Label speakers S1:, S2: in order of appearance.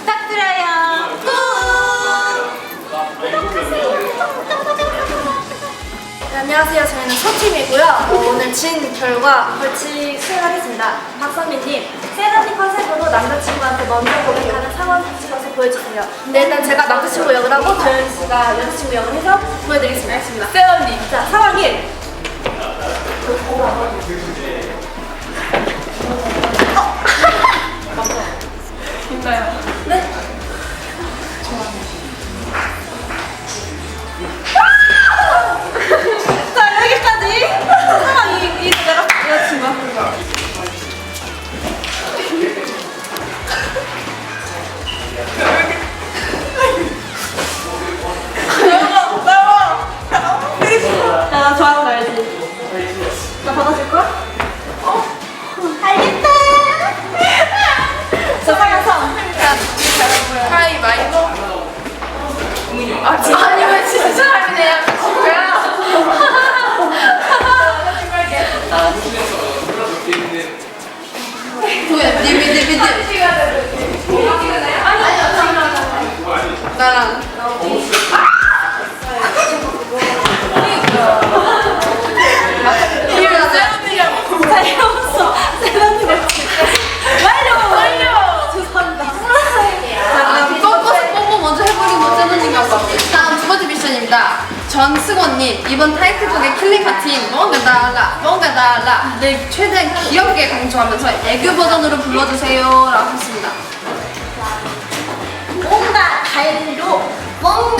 S1: 부탁드려요. 네, 안녕하세요. 저희는 소팀이고요. 어, 오늘 진 결과 벌칙 수행하겠습니다. 박선미님, 세라니 컨셉으로 남자친구한테 먼저 고백하는 상황 찍어서 보여주세요. 네, 일단 제가 남자친구 역을 하고 조현 씨가 여자친구 역을 해서 보여드리겠습니다. 세라님. 자, 상황 1. 빨려. 죄송합니다.
S2: 아, 꺾어서 뽀뽀 먼저 해버리고 쩌는인가 봐. 다음 두 번째 미션입니다. 전승원님, 이번 타이틀곡의 킬링카 팀, 뭔가 달라, 뭔가 달라. 네, 최대한 귀엽게 강조하면서 애교 버전으로 불러주세요. 라고 했습니다.
S1: 뭔가 달로 뭔가 달.